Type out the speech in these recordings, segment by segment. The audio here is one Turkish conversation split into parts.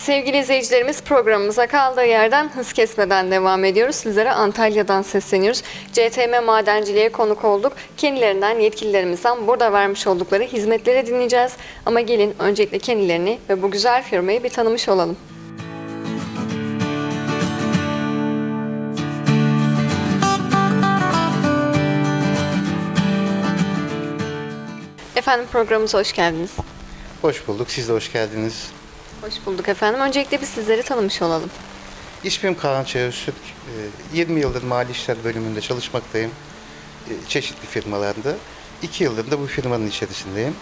Sevgili izleyicilerimiz programımıza kaldığı yerden hız kesmeden devam ediyoruz. Sizlere Antalya'dan sesleniyoruz. CTM Madenciliğe konuk olduk. Kendilerinden, yetkililerimizden burada vermiş oldukları hizmetleri dinleyeceğiz. Ama gelin öncelikle kendilerini ve bu güzel firmayı bir tanımış olalım. Efendim programımıza hoş geldiniz. Hoş bulduk. Siz de hoş geldiniz. Hoş bulduk efendim. Öncelikle biz sizleri tanımış olalım. İsmim Kaan. Ee, 20 yıldır mali işler bölümünde çalışmaktayım. Ee, Çeşitli firmalarda. 2 yıldır da bu firmanın içerisindeyim.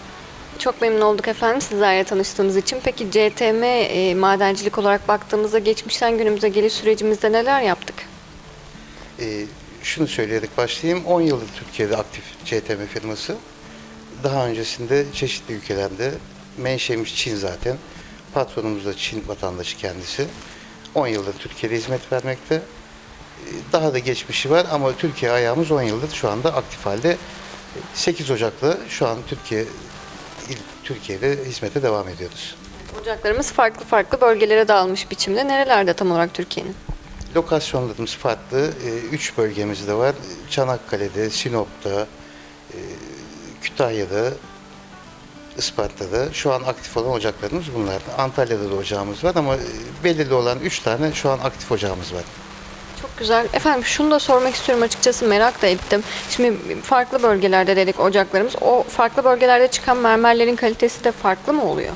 Çok memnun olduk efendim sizlerle tanıştığımız için. Peki CTM e, madencilik olarak baktığımızda geçmişten günümüze geliş sürecimizde neler yaptık? Ee, Şunu söyleyerek başlayayım. 10 yıldır Türkiye'de aktif CTM firması. Daha öncesinde çeşitli ülkelerde menşemiz Çin zaten. Patronumuz da Çin vatandaşı kendisi. 10 yıldır Türkiye'de hizmet vermekte. Ee, Daha da geçmişi var ama Türkiye ayağımız 10 yıldır şu anda aktif halde. 8 Ocak'la şu an Türkiye Türkiye'de hizmete devam ediyoruz. Ocaklarımız farklı farklı bölgelere dağılmış biçimde. Nerelerde tam olarak Türkiye'nin? Lokasyonlarımız farklı. 3 bölgemiz de var. Çanakkale'de, Sinop'ta, e, Kütahya'da, Isparta'da. Şu an aktif olan ocaklarımız bunlar. Antalya'da da ocağımız var ama e, belirli olan 3 tane şu an aktif ocağımız var. Çok güzel. Efendim şunu da sormak istiyorum açıkçası merak da ettim. Şimdi farklı bölgelerde dedik ocaklarımız. O farklı bölgelerde çıkan mermerlerin kalitesi de farklı mı oluyor?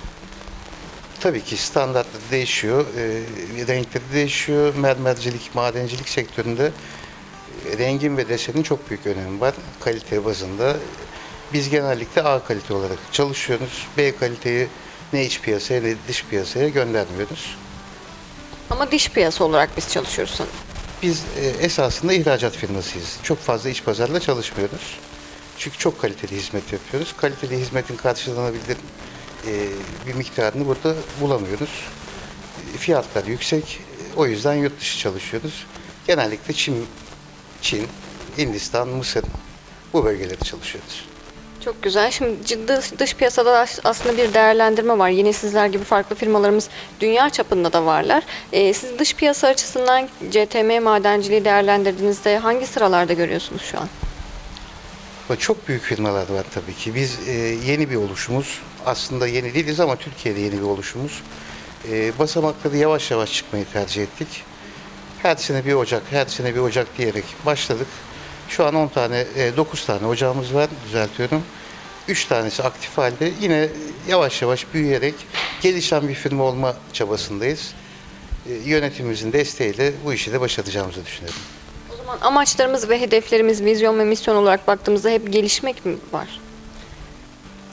Tabii ki standartları değişiyor, e, renkleri değişiyor. Mermercilik, madencilik sektöründe e, rengin ve desenin çok büyük önemi var kalite bazında. Biz genellikle A kalite olarak çalışıyoruz. B kaliteyi ne iç piyasaya ne dış piyasaya göndermiyoruz. Ama diş piyasa olarak biz çalışıyoruz sanırım. Biz e, esasında ihracat firmasıyız. Çok fazla iç pazarla çalışmıyoruz. Çünkü çok kaliteli hizmet yapıyoruz. Kaliteli hizmetin karşılanabilir e, bir miktarını burada bulamıyoruz. E, Fiyatlar yüksek. O yüzden yurt dışı çalışıyoruz. Genellikle Çin, Çin, Hindistan, Mısır bu bölgelerde çalışıyoruz. Çok güzel. Şimdi ciddi dış piyasada as- aslında bir değerlendirme var. Yine sizler gibi farklı firmalarımız dünya çapında da varlar. Ee, siz dış piyasa açısından CTM madenciliği değerlendirdiğinizde hangi sıralarda görüyorsunuz şu an? Çok büyük firmalar var tabii ki. Biz e, yeni bir oluşumuz. Aslında yeni değiliz ama Türkiye'de yeni bir oluşumuz. E, basamakları yavaş yavaş çıkmayı tercih ettik. Her sene bir ocak, her sene bir ocak diyerek başladık. Şu an 10 tane, e, 9 tane ocağımız var, düzeltiyorum. 3 tanesi aktif halde. Yine yavaş yavaş büyüyerek gelişen bir firma olma çabasındayız. E, yönetimimizin desteğiyle bu işi de başaracağımızı düşünüyorum. O zaman amaçlarımız ve hedeflerimiz, vizyon ve misyon olarak baktığımızda hep gelişmek mi var?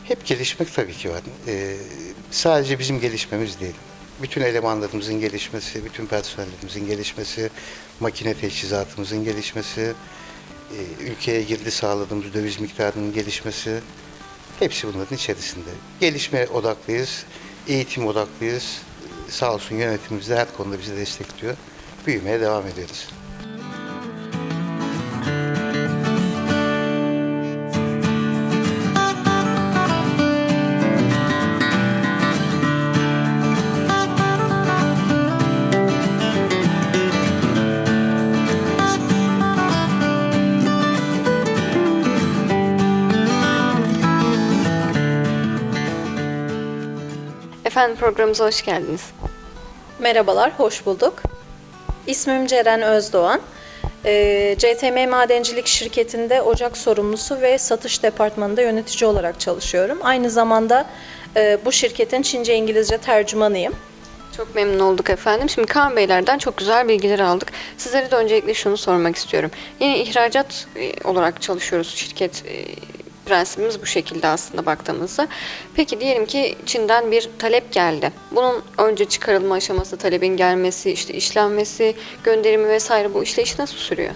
Hep gelişmek tabii ki var. Ee, sadece bizim gelişmemiz değil. Bütün elemanlarımızın gelişmesi, bütün personelimizin gelişmesi, makine teçhizatımızın gelişmesi, e, ülkeye girdi sağladığımız döviz miktarının gelişmesi, hepsi bunların içerisinde. Gelişme odaklıyız, eğitim odaklıyız. Sağ olsun yönetimimiz de her konuda bizi destekliyor. Büyümeye devam ediyoruz. Efendim programımıza hoş geldiniz. Merhabalar, hoş bulduk. İsmim Ceren Özdoğan. Ee, CTM Madencilik Şirketi'nde ocak sorumlusu ve satış departmanında yönetici olarak çalışıyorum. Aynı zamanda e, bu şirketin Çince İngilizce tercümanıyım. Çok memnun olduk efendim. Şimdi Kaan Beylerden çok güzel bilgiler aldık. Sizlere de öncelikle şunu sormak istiyorum. Yine ihracat e, olarak çalışıyoruz. Şirket e, prensibimiz bu şekilde aslında baktığımızda. Peki diyelim ki Çin'den bir talep geldi. Bunun önce çıkarılma aşaması, talebin gelmesi, işte işlenmesi, gönderimi vesaire bu işleyiş nasıl sürüyor?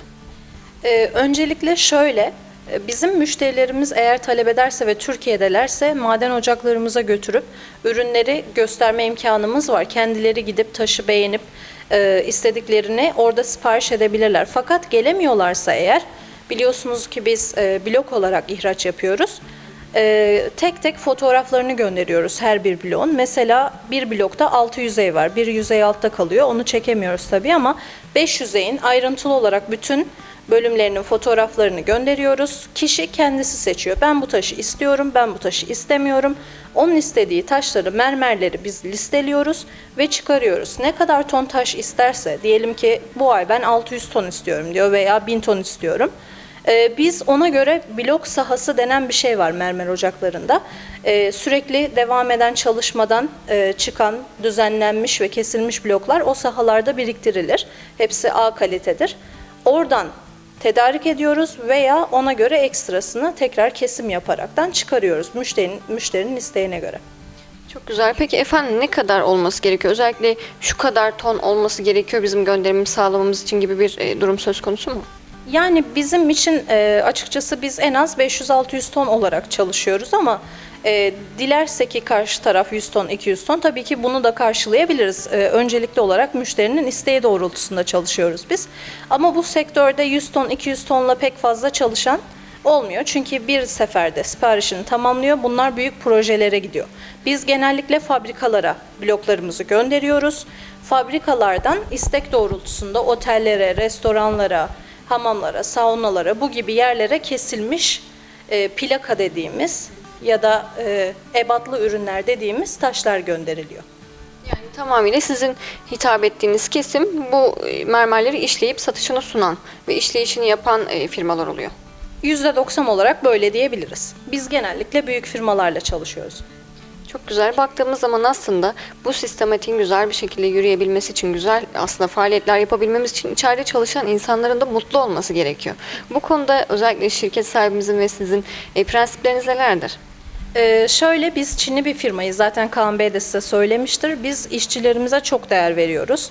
Ee, öncelikle şöyle, e, bizim müşterilerimiz eğer talep ederse ve Türkiye'delerse maden ocaklarımıza götürüp ürünleri gösterme imkanımız var. Kendileri gidip taşı beğenip e, istediklerini orada sipariş edebilirler. Fakat gelemiyorlarsa eğer biliyorsunuz ki biz e, blok olarak ihraç yapıyoruz. e, tek tek fotoğraflarını gönderiyoruz her bir bloğun. Mesela bir blokta 6 yüzey var. Bir yüzey altta kalıyor. Onu çekemiyoruz tabii ama 5 yüzeyin ayrıntılı olarak bütün bölümlerinin fotoğraflarını gönderiyoruz. Kişi kendisi seçiyor. Ben bu taşı istiyorum, ben bu taşı istemiyorum. Onun istediği taşları, mermerleri biz listeliyoruz ve çıkarıyoruz. Ne kadar ton taş isterse, diyelim ki bu ay ben 600 ton istiyorum diyor veya 1000 ton istiyorum. Ee, Biz ona göre blok sahası denen bir şey var mermer ocaklarında. Ee, Sürekli devam eden çalışmadan e, çıkan, düzenlenmiş ve kesilmiş bloklar o sahalarda biriktirilir. Hepsi A kalitedir. Oradan tedarik ediyoruz veya ona göre ekstrasını tekrar kesim yaparaktan çıkarıyoruz müşterinin, müşterinin isteğine göre. Çok güzel. Peki efendim ne kadar olması gerekiyor? Özellikle şu kadar ton olması gerekiyor bizim gönderimimizi sağlamamız için gibi bir e, durum söz konusu mu? Yani bizim için e, açıkçası biz en az 500-600 ton olarak çalışıyoruz ama e, dilerse ki karşı taraf 100 ton, 200 ton tabii ki bunu da karşılayabiliriz. E, öncelikli olarak müşterinin isteği doğrultusunda çalışıyoruz biz. Ama bu sektörde 100 ton, 200 tonla pek fazla çalışan olmuyor. Çünkü bir seferde siparişini tamamlıyor. Bunlar büyük projelere gidiyor. Biz genellikle fabrikalara bloklarımızı gönderiyoruz. Fabrikalardan istek doğrultusunda otellere, restoranlara, hamamlara, saunalara bu gibi yerlere kesilmiş e, plaka dediğimiz ya da e, ebatlı ürünler dediğimiz taşlar gönderiliyor. Yani tamamıyla sizin hitap ettiğiniz kesim bu e, mermerleri işleyip satışını sunan ve işleyişini yapan e, firmalar oluyor. %90 olarak böyle diyebiliriz. Biz genellikle büyük firmalarla çalışıyoruz. Çok güzel. Baktığımız zaman aslında bu sistematiğin güzel bir şekilde yürüyebilmesi için, güzel aslında faaliyetler yapabilmemiz için içeride çalışan insanların da mutlu olması gerekiyor. Bu konuda özellikle şirket sahibimizin ve sizin e, prensipleriniz nelerdir? Ee, şöyle biz Çinli bir firmayız. Zaten Kaan Bey de size söylemiştir. Biz işçilerimize çok değer veriyoruz.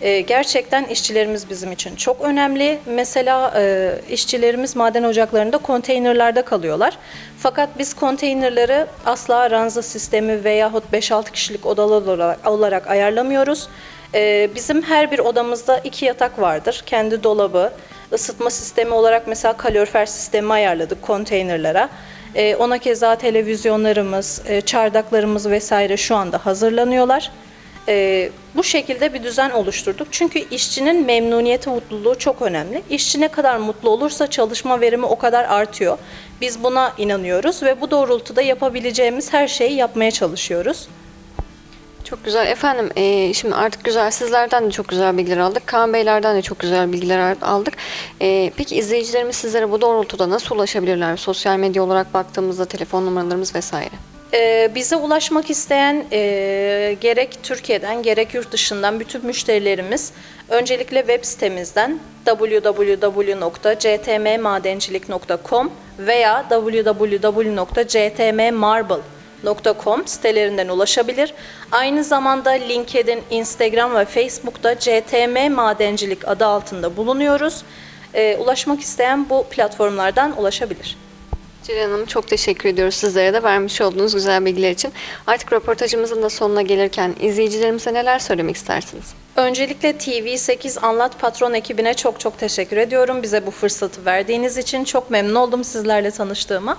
Ee, gerçekten işçilerimiz bizim için çok önemli. Mesela e, işçilerimiz maden ocaklarında konteynerlarda kalıyorlar. Fakat biz konteynerları asla ranza sistemi veyahut 5-6 kişilik odalar olarak, olarak ayarlamıyoruz. Ee, bizim her bir odamızda iki yatak vardır. Kendi dolabı, ısıtma sistemi olarak mesela kalorifer sistemi ayarladık konteynerlara. Ee, ona keza televizyonlarımız, e, çardaklarımız vesaire şu anda hazırlanıyorlar. Ee, bu şekilde bir düzen oluşturduk. Çünkü işçinin memnuniyeti, mutluluğu çok önemli. İşçi ne kadar mutlu olursa çalışma verimi o kadar artıyor. Biz buna inanıyoruz ve bu doğrultuda yapabileceğimiz her şeyi yapmaya çalışıyoruz. Çok güzel. Efendim e, şimdi artık güzel sizlerden de çok güzel bilgiler aldık. Kaan Beylerden de çok güzel bilgiler aldık. E, peki izleyicilerimiz sizlere bu doğrultuda nasıl ulaşabilirler? Sosyal medya olarak baktığımızda telefon numaralarımız vesaire. Ee, bize ulaşmak isteyen e, gerek Türkiye'den gerek yurt dışından bütün müşterilerimiz öncelikle web sitemizden www.ctmmadencilik.com veya www.ctmmarble.com sitelerinden ulaşabilir. Aynı zamanda LinkedIn, Instagram ve Facebook'ta CTM Madencilik adı altında bulunuyoruz. Ee, ulaşmak isteyen bu platformlardan ulaşabilir. Ceren Hanım çok teşekkür ediyoruz sizlere de vermiş olduğunuz güzel bilgiler için. Artık röportajımızın da sonuna gelirken izleyicilerimize neler söylemek istersiniz? Öncelikle TV8 Anlat Patron ekibine çok çok teşekkür ediyorum. Bize bu fırsatı verdiğiniz için çok memnun oldum sizlerle tanıştığıma.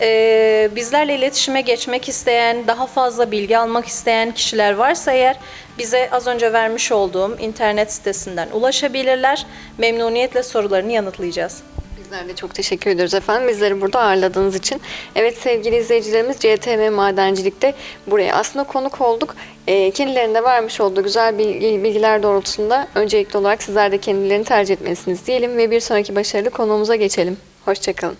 Ee, bizlerle iletişime geçmek isteyen, daha fazla bilgi almak isteyen kişiler varsa eğer bize az önce vermiş olduğum internet sitesinden ulaşabilirler. Memnuniyetle sorularını yanıtlayacağız. Bizler de çok teşekkür ediyoruz efendim. Bizleri burada ağırladığınız için. Evet sevgili izleyicilerimiz CTM Madencilik'te buraya aslında konuk olduk. Ee, kendilerinde vermiş olduğu güzel bilgi, bilgiler doğrultusunda öncelikli olarak sizler de kendilerini tercih etmelisiniz diyelim ve bir sonraki başarılı konuğumuza geçelim. Hoşçakalın.